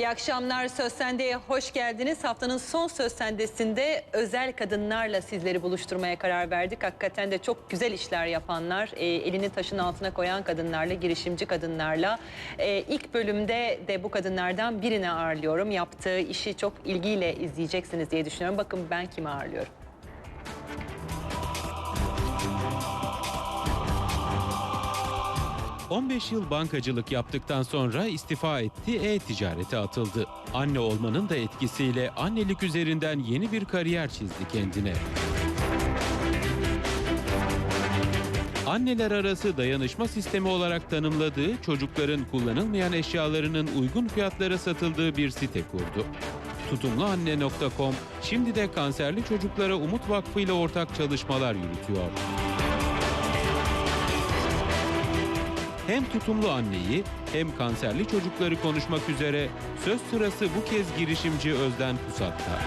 İyi akşamlar Söz Sende'ye hoş geldiniz. Haftanın son Söz Sende'sinde özel kadınlarla sizleri buluşturmaya karar verdik. Hakikaten de çok güzel işler yapanlar, e, elini taşın altına koyan kadınlarla, girişimci kadınlarla. E, ilk bölümde de bu kadınlardan birini ağırlıyorum. Yaptığı işi çok ilgiyle izleyeceksiniz diye düşünüyorum. Bakın ben kimi ağırlıyorum. ...15 yıl bankacılık yaptıktan sonra istifa etti, e-ticarete atıldı. Anne olmanın da etkisiyle annelik üzerinden yeni bir kariyer çizdi kendine. Anneler arası dayanışma sistemi olarak tanımladığı çocukların kullanılmayan eşyalarının uygun fiyatlara satıldığı bir site kurdu. Tutumluanne.com şimdi de kanserli çocuklara Umut Vakfı ile ortak çalışmalar yürütüyor. Hem tutumlu anneyi hem kanserli çocukları konuşmak üzere söz sırası bu kez girişimci Özden Pusat'ta.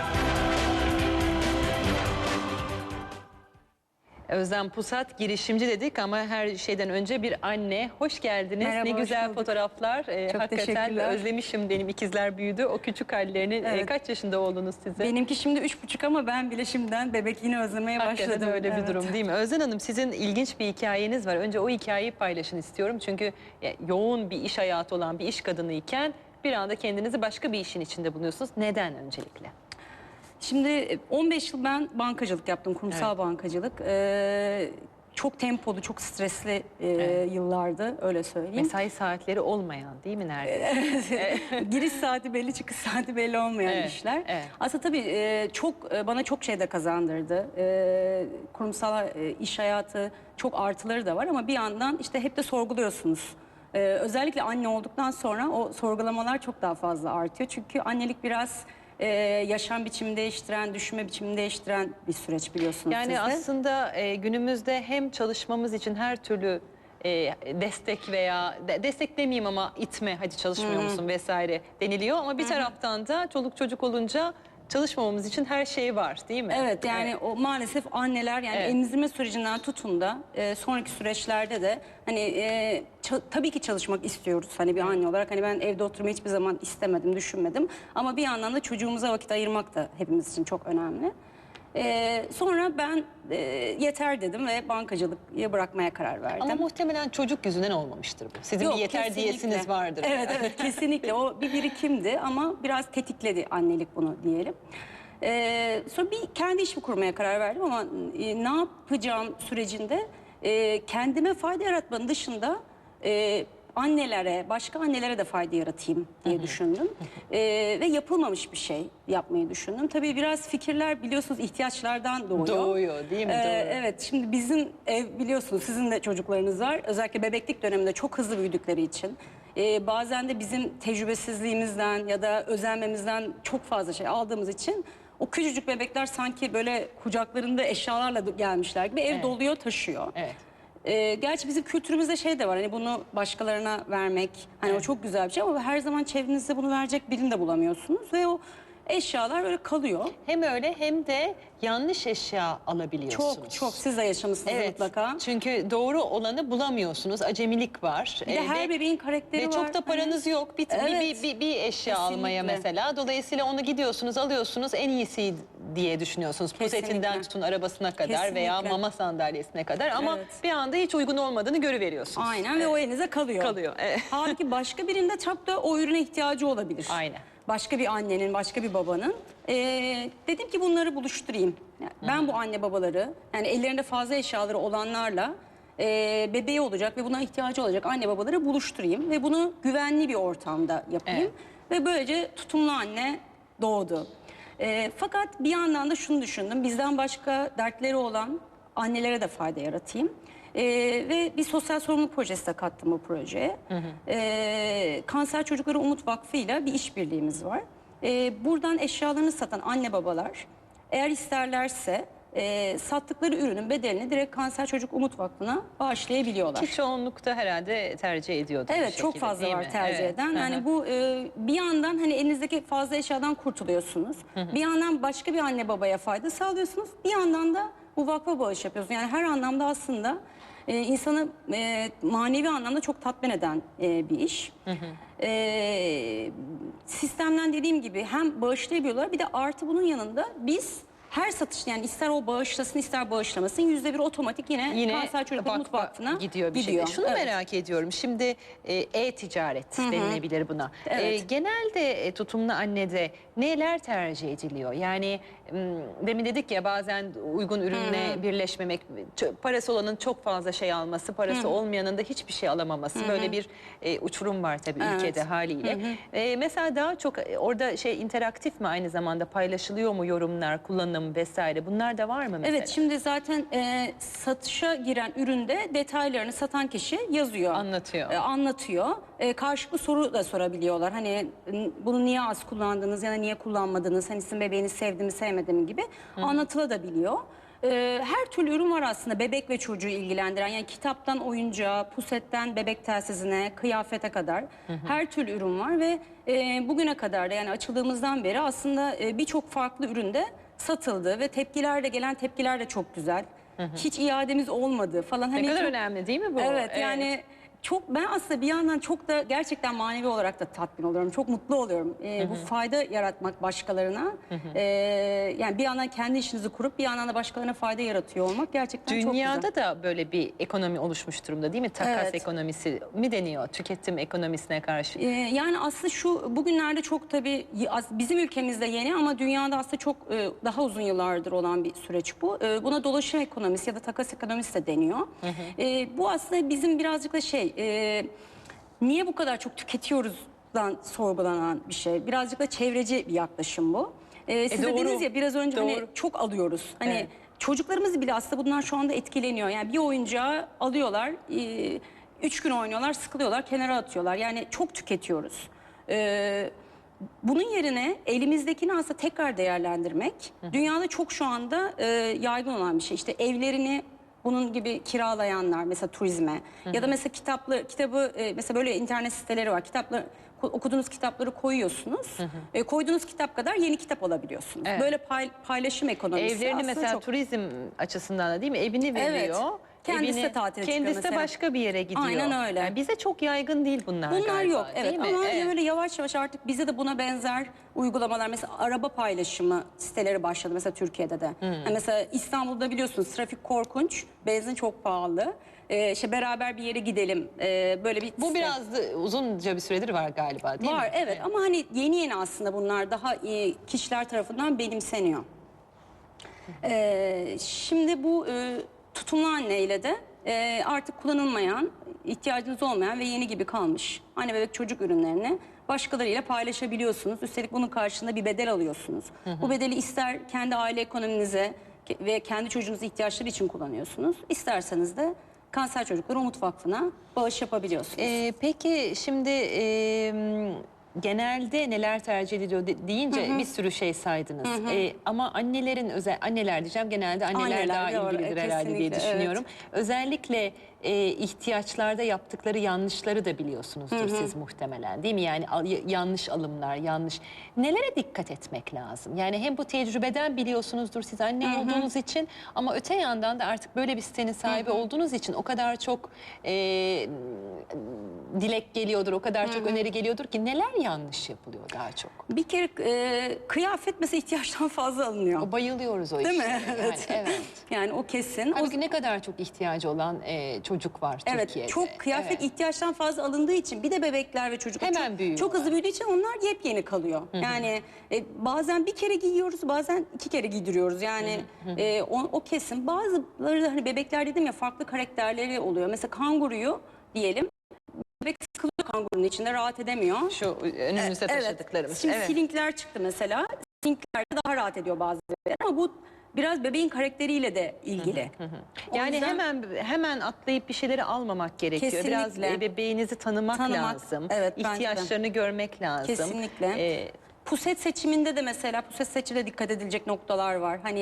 Özlem Pusat girişimci dedik ama her şeyden önce bir anne. Hoş geldiniz. Merhaba, ne güzel bulduk. fotoğraflar. Ee, Çok hakikaten teşekkürler. özlemişim benim ikizler büyüdü. O küçük hallerini e, Evet. kaç yaşında oldunuz size? Benimki şimdi üç buçuk ama ben bile şimdiden bebekliğini özlemeye Hakikaten başladım. öyle bir Evet. durum değil mi? Özden Hanım sizin ilginç bir hikayeniz var. Önce o hikayeyi paylaşın istiyorum. Çünkü yoğun bir iş hayatı olan bir iş kadını iken bir anda kendinizi başka bir işin içinde buluyorsunuz. Neden öncelikle? Şimdi e, 15 yıl ben bankacılık yaptım, kurumsal Evet. bankacılık. Ee, çok tempolu, çok stresli e, Evet. yıllardı öyle söyleyeyim. Mesai saatleri olmayan değil mi neredeyse? Giriş saati belli, çıkış saati belli olmayan Evet, işler. evet. Aslında tabii e, çok e, bana çok şey de kazandırdı. E, kurumsal e, iş hayatı çok artıları da var ama bir yandan işte hep de sorguluyorsunuz. E, özellikle anne olduktan sonra o sorgulamalar çok daha fazla artıyor. Çünkü annelik biraz e, yaşam biçimini değiştiren, düşünme biçimini değiştiren bir süreç biliyorsunuz Yani siz de. aslında e, günümüzde hem çalışmamız için her türlü e, destek veya de, destek demeyeyim ama itme hadi çalışmıyor musun? vesaire deniliyor. Ama bir taraftan da çoluk çocuk olunca çalışmamamız için her şey var değil mi? Evet yani o maalesef anneler yani Evet. emzirme sürecinden tutun da e, sonraki süreçlerde de hani e, tabii ki çalışmak istiyoruz hani bir anne olarak hani ben evde oturmayı hiçbir zaman istemedim düşünmedim ama bir yandan da çocuğumuza vakit ayırmak da hepimiz için çok önemli. E, sonra ben e, yeter dedim ve bankacılığı bırakmaya karar verdim. Ama muhtemelen çocuk yüzünden olmamıştır bu. Sizin Yok, bir yeter kesinlikle. diyesiniz vardır. Evet evet kesinlikle o bir birikimdi ama biraz tetikledi annelik bunu diyelim. Ee, sonra bir kendi işimi kurmaya karar verdim ama e, ne yapacağım sürecinde e, kendime fayda yaratmanın dışında e, annelere, başka annelere de fayda yaratayım diye düşündüm. Ee, ve yapılmamış bir şey yapmayı düşündüm. Tabii biraz fikirler biliyorsunuz ihtiyaçlardan doğuyor. Doğuyor değil mi? Ee, Doğru. evet şimdi bizim ev biliyorsunuz sizin de çocuklarınız var. Özellikle bebeklik döneminde çok hızlı büyüdükleri için. Ee, bazen de bizim tecrübesizliğimizden ya da özenmemizden çok fazla şey aldığımız için o küçücük bebekler sanki böyle kucaklarında eşyalarla gelmişler gibi ev Evet. doluyor taşıyor. Evet. Ee, gerçi bizim kültürümüzde şey de var hani bunu başkalarına vermek hani o çok güzel bir şey ama her zaman çevrenizde bunu verecek birini de bulamıyorsunuz ve o eşyalar böyle kalıyor. Hem öyle hem de yanlış eşya alabiliyorsunuz. Çok çok siz de yaşamışsınız Evet. mutlaka. Çünkü doğru olanı bulamıyorsunuz. Acemilik var. Bir de Ee, her ve- bebeğin karakteri Ve var. çok da paranız yok. Bir, bir- Evet. bir, bir, bir eşya almaya Kesinlikle. mesela. Dolayısıyla onu gidiyorsunuz, alıyorsunuz. En iyisi diye düşünüyorsunuz. Kesinlikle. Pusetinden tutun arabasına kadar veya Kesinlikle. mama sandalyesine kadar. Ama Evet. bir anda hiç uygun olmadığını görüveriyorsunuz. Aynen ve o elinize kalıyor. Kalıyor, evet. Halbuki başka birinde çok da o ürüne ihtiyacı olabilir. Aynen. Başka bir annenin, başka bir babanın. Ee, dedim ki bunları buluşturayım. Yani ben bu anne babaları, yani ellerinde fazla eşyaları olanlarla e, bebeği olacak ve buna ihtiyacı olacak anne babaları buluşturayım. Ve bunu güvenli bir ortamda yapayım. Ve böylece tutumlu anne doğdu. Ee, fakat bir yandan da şunu düşündüm. Bizden başka dertleri olan annelere de fayda yaratayım. Ee, ve bir sosyal sorumluluk projesi de kattım bu projeye. Ee, Kanser Çocukları Umut Vakfı ile bir işbirliğimiz var. Ee, buradan eşyalarını satan anne babalar eğer isterlerse e, sattıkları ürünün bedelini direkt Kanser Çocuk Umut Vakfı'na bağışlayabiliyorlar. Ki çoğunlukta herhalde tercih ediyordu. Evet çok şekilde, fazla değil var mi? tercih Evet. eden. Hı hı. Yani bu e, bir yandan hani elinizdeki fazla eşyadan kurtuluyorsunuz. Bir yandan başka bir anne babaya fayda sağlıyorsunuz. Bir yandan da bu vakfa bağış yapıyorsunuz. Yani her anlamda aslında e, insanı e, manevi anlamda çok tatmin eden e, bir iş. E, sistemden dediğim gibi hem bağışlayabiliyorlar bir de artı bunun yanında biz her satış yani ister o bağışlasın ister bağışlamasın yüzde bir otomatik yine, Yine Kanser Çocukları bak- Umut bak- Vakfı'na gidiyor bir gidiyor. şekilde. Şunu Evet. merak ediyorum. Şimdi e, e-ticaret denilebilir buna. Evet. E, genelde e, tutumlu annede neler tercih ediliyor? Yani demin dedik ya bazen uygun ürünle birleşmemek, ç- parası olanın çok fazla şey alması, parası olmayanın da hiçbir şey alamaması. Böyle bir e, uçurum var tabii Evet. ülkede haliyle. E, mesela daha çok e, orada şey interaktif mi aynı zamanda paylaşılıyor mu yorumlar, kullanım vesaire? Bunlar da var mı mesela? Evet şimdi zaten e, satışa giren üründe detaylarını satan kişi yazıyor. Anlatıyor. E, anlatıyor. E, karşılıklı soru da sorabiliyorlar. Hani bunu niye az kullandınız ya da niye kullanmadınız? Hani sizin bebeğiniz sevdi mi sevmedi mi gibi anlatılabiliyor. E, her türlü ürün var aslında bebek ve çocuğu ilgilendiren. Yani kitaptan oyuncağa, pusetten bebek telsizine, kıyafete kadar her türlü ürün var ve e, bugüne kadar da yani açıldığımızdan beri aslında e, birçok farklı üründe satıldı ve tepkiler de gelen tepkiler de çok güzel. Hiç iademiz olmadı falan. Ne Hani kadar çok- önemli değil mi bu? Evet, yani çok ben aslında bir yandan çok da gerçekten manevi olarak da tatmin oluyorum. Çok mutlu oluyorum. Ee, bu fayda yaratmak başkalarına. Ee, yani bir yandan kendi işinizi kurup bir yandan da başkalarına fayda yaratıyor olmak gerçekten çok güzel. Dünyada da böyle bir ekonomi oluşmuş durumda değil mi? Takas Evet. ekonomisi mi deniyor tüketim ekonomisine karşı? Ee, yani aslında şu bugünlerde çok tabii bizim ülkemizde yeni ama dünyada aslında çok e, daha uzun yıllardır olan bir süreç bu. E, Buna dolaşım ekonomisi ya da takas ekonomisi de deniyor. E, Bu aslında bizim birazcık da şey e, niye bu kadar çok tüketiyoruzdan sorgulanan bir şey. Birazcık da çevreci bir yaklaşım bu. E, siz de doğru. dediniz ya biraz önce hani Doğru. çok alıyoruz. Hani Evet. çocuklarımız bile aslında bundan şu anda etkileniyor. Yani bir oyuncağı alıyorlar, e, üç gün oynuyorlar, sıkılıyorlar, kenara atıyorlar. Yani çok tüketiyoruz. E, bunun yerine elimizdekini aslında tekrar değerlendirmek dünyada çok şu anda e, yaygın olan bir şey. İşte evlerini bunun gibi kiralayanlar mesela turizme ya da mesela kitaplı kitabı e, mesela böyle internet siteleri var. Kitapları okuduğunuz kitapları koyuyorsunuz. E, koyduğunuz kitap kadar yeni kitap alabiliyorsunuz. Evet. Böyle pay- paylaşım ekonomisi Evlerini mesela çok turizm açısından da değil mi? Evini veriyor. Evet. Kendisi tatile çıkıyor Kendisi de mesela. başka bir yere gidiyor. Aynen öyle. Yani bize çok yaygın değil bunlar Bunlar galiba, yok evet ama Evet. böyle yavaş yavaş artık bize de buna benzer uygulamalar mesela araba paylaşımı siteleri başladı mesela Türkiye'de de. Hmm. Yani mesela İstanbul'da biliyorsunuz trafik korkunç, benzin çok pahalı. Ee, işte beraber bir yere gidelim. Ee, böyle bir Bu site- biraz da uzunca bir süredir var galiba değil var mi? evet ama hani yeni yeni aslında bunlar daha iyi kişiler tarafından benimseniyor. Ee, şimdi bu e, tutumlu anneyle de e, artık kullanılmayan, ihtiyacınız olmayan ve yeni gibi kalmış anne bebek çocuk ürünlerini başkalarıyla paylaşabiliyorsunuz. Üstelik bunun karşılığında bir bedel alıyorsunuz. Bu bedeli ister kendi aile ekonominize ve kendi çocuğunuzun ihtiyaçları için kullanıyorsunuz. İsterseniz de Kanser Çocukları Umut Vakfı'na bağış yapabiliyorsunuz. Ee, peki şimdi e, genelde neler tercih ediliyor de- deyince bir sürü şey saydınız. Ee, ama annelerin özel anneler diyeceğim genelde anneler, Anneler, daha doğru, ilgilidir herhalde diye kesinlikle, evet. düşünüyorum. Özellikle e, ihtiyaçlarda yaptıkları yanlışları da biliyorsunuzdur siz muhtemelen değil mi? Yani al- yanlış alımlar, yanlış. Nelere dikkat etmek lazım? Yani hem bu tecrübeden biliyorsunuzdur siz anne olduğunuz için ama öte yandan da artık böyle bir sitenin sahibi olduğunuz için o kadar çok e, dilek geliyordur, o kadar çok öneri geliyordur ki neler yanlış yapılıyor daha çok? Bir kere e, kıyafet mesela ihtiyaçtan fazla alınıyor. O bayılıyoruz o Değil işe. mi? Yani, Evet. evet. Yani o kesin. O, Halbuki ne kadar çok ihtiyacı olan e, çocuk var evet Türkiye'de. çok kıyafet Evet. ihtiyaçtan fazla alındığı için bir de bebekler ve çocuklar Hemen çok, büyüyorlar. çok hızlı büyüdüğü için onlar yepyeni kalıyor. Yani e, bazen bir kere giyiyoruz bazen iki kere giydiriyoruz. Yani e, o, o kesin. Bazıları hani bebekler dedim ya farklı karakterleri oluyor. Mesela kanguruyu diyelim. Bebek sıkılıyor kangurunun içinde rahat edemiyor. Şu önümüzde taşıdıklarımız. Şimdi evet. slinkler çıktı mesela. Slinkler daha rahat ediyor bazı bebekler ama bu biraz bebeğin karakteriyle de ilgili. Yani yüzden hemen hemen atlayıp bir şeyleri almamak gerekiyor. Biraz Kesinlikle. e, bebeğinizi tanımak, Tanımak, lazım. evet. İhtiyaçlarını görmek lazım. Kesinlikle. Ee, puset seçiminde de mesela puset seçiminde dikkat edilecek noktalar var. Hani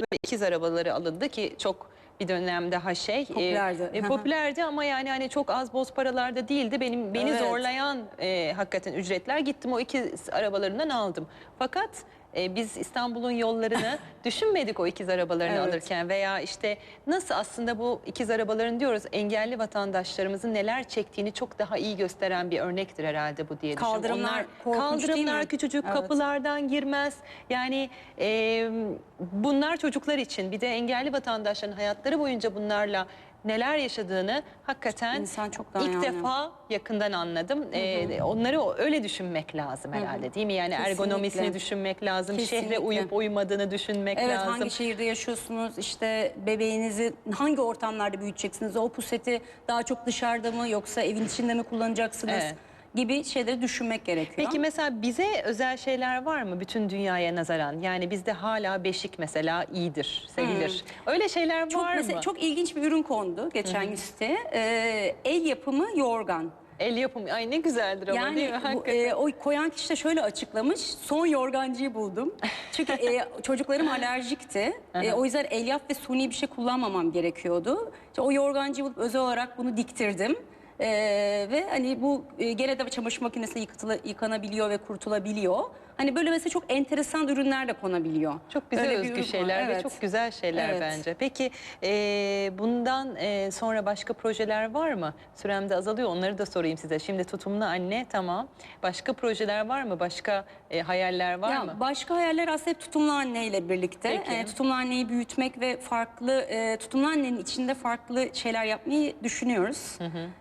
böyle ikiz arabaları alındı ki çok bir dönem daha şey. e, Popülerdi. e, popülerdi ama yani hani çok az boz paralarda değildi. Benim beni Evet. zorlayan e, hakikaten ücretler. Gittim o iki arabalarından aldım. Fakat e, biz İstanbul'un yollarını düşünmedik o ikiz arabalarını Evet. alırken veya işte nasıl aslında bu ikiz arabaların diyoruz engelli vatandaşlarımızın neler çektiğini çok daha iyi gösteren bir örnektir herhalde bu diye düşünüyorum. Kaldırımlar Onlar- kaldırımlar küçücük Evet. kapılardan girmez. Yani e, bunlar çocuklar için bir de engelli vatandaşların hayatları boyunca bunlarla neler yaşadığını hakikaten İnsan çok daha ilk anlıyor. defa yakından anladım. E, onları o- öyle düşünmek lazım herhalde değil mi? Yani Kesinlikle. ergonomisini düşünmek lazım. Şehre Kesinlikle. uyup uymadığını düşünmek Evet lazım. hangi şehirde yaşıyorsunuz işte bebeğinizi hangi ortamlarda büyüteceksiniz o puseti daha çok dışarıda mı yoksa evin içinde mi kullanacaksınız Evet. Gibi şeyleri düşünmek gerekiyor. Peki mesela bize özel şeyler var mı bütün dünyaya nazaran? Yani bizde hala beşik mesela iyidir, sevilir. Öyle şeyler çok var mesela mı? çok ilginç bir ürün kondu geçen gün siteye. Ee, el yapımı yorgan. El yapımı. Ay ne güzeldir ama değil Yani mi? bu, Hakikaten. e, o koyan kişi de şöyle açıklamış. Son yorgancıyı buldum. Çünkü e, çocuklarım alerjikti. E, o yüzden elyaf ve suni bir şey kullanmamam gerekiyordu. İşte o yorgancıyı bulup özel olarak bunu diktirdim. E, ve hani bu e, gene de çamaşır makinesinde yıkanabiliyor ve kurtulabiliyor. Hani böyle mesela çok enteresan ürünler de konabiliyor. Çok bize Öyle bir özgü ürün var, şeyler ve evet. çok güzel şeyler Evet. bence. Peki e, bundan e, sonra başka projeler var mı? Sürem de azalıyor onları da sorayım size. Şimdi tutumlu anne tamam. Başka projeler var mı? Başka e, hayaller var Ya mı? Başka hayaller aslında hep tutumlu anneyle birlikte. Peki. Ee, tutumlu anneyi büyütmek ve farklı, e, tutumlu annenin içinde farklı şeyler yapmayı düşünüyoruz.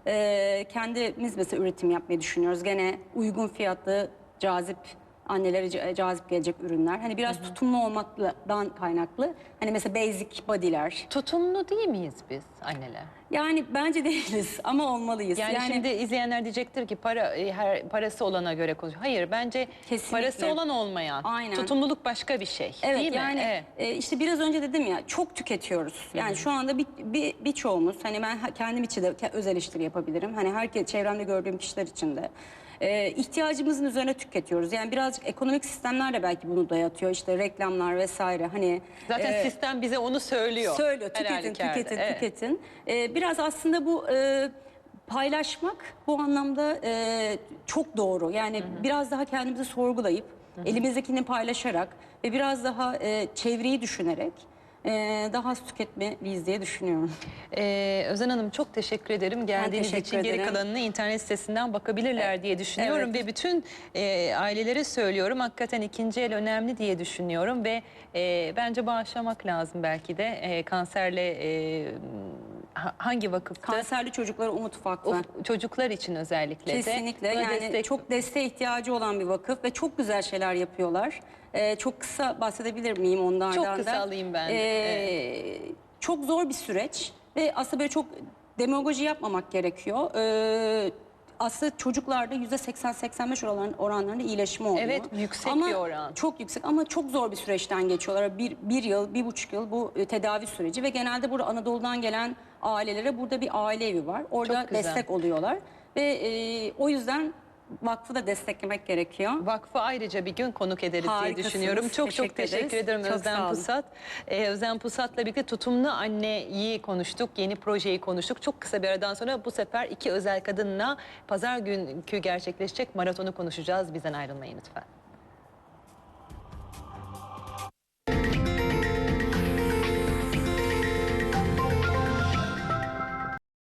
Ee, kendimiz mesela üretim yapmayı düşünüyoruz. Gene uygun fiyatlı, cazip annelere ca- cazip gelecek ürünler. Hani biraz tutumlu olmaktan kaynaklı. Hani mesela basic body'ler. Tutumlu değil miyiz biz anneler? Yani bence değiliz ama olmalıyız. Yani, şimdi izleyenler diyecektir ki para e, her parası olana göre konuşuyor. Hayır bence Kesinlikle. parası olan olmayan. Aynen. Tutumluluk başka bir şey. Evet değil mi? yani Evet. e, işte biraz önce dedim ya çok tüketiyoruz. Yani şu anda bir, bir birçoğumuz hani ben kendim için de öz eleştiri yapabilirim. Hani herkes çevremde gördüğüm kişiler için de. E, ihtiyacımızın üzerine tüketiyoruz. Yani birazcık ekonomik sistemler de belki bunu dayatıyor. İşte reklamlar vesaire hani Zaten e, sistem bize onu söylüyor. Söylüyor tüketin tüketin Evet. tüketin. Ee, biraz aslında bu e, paylaşmak bu anlamda e, çok doğru. Yani biraz daha kendimizi sorgulayıp elimizdekini paylaşarak ve biraz daha e, çevreyi düşünerek e, daha az tüketmeliyiz diye düşünüyorum. Ee, Özen Hanım çok teşekkür ederim. Geldiğiniz teşekkür için geri ederim. kalanını internet sitesinden bakabilirler diye düşünüyorum. evet. Ve bütün e, ailelere söylüyorum. Hakikaten ikinci el önemli diye düşünüyorum. Ve e, bence bağışlamak lazım belki de. E, kanserle e, ha- hangi vakıftı? Kanserli çocuklara Umut Vakfı. O çocuklar için özellikle de. Kesinlikle buna yani destek- çok desteğe ihtiyacı olan bir vakıf ve çok güzel şeyler yapıyorlar. Ee, çok kısa bahsedebilir miyim onlardan Çok da? kısa alayım ben de, Ee, Çok zor bir süreç ve aslında böyle çok demagoji yapmamak gerekiyor. Ee, aslında çocuklarda yüzde 80-85 oran, oranlarında iyileşme oluyor. Evet, yüksek ama bir oran. Çok yüksek ama çok zor bir süreçten geçiyorlar. Bir, bir yıl, bir buçuk yıl bu e, tedavi süreci ve genelde burada Anadolu'dan gelen ailelere burada bir aile evi var. Orada Çok güzel. destek oluyorlar ve e, o yüzden vakfı da desteklemek gerekiyor. Vakfı ayrıca bir gün konuk ederiz diye düşünüyorum. Çok çok Teşekkür teşekkür ederiz. ederim Çok Özlem. Pusat. Ee, Özlem Pusat'la birlikte tutumlu anneyi konuştuk. Yeni projeyi konuştuk. Çok kısa bir aradan sonra bu sefer iki özel kadınla pazar günkü gerçekleşecek maratonu konuşacağız. Bizden ayrılmayın lütfen.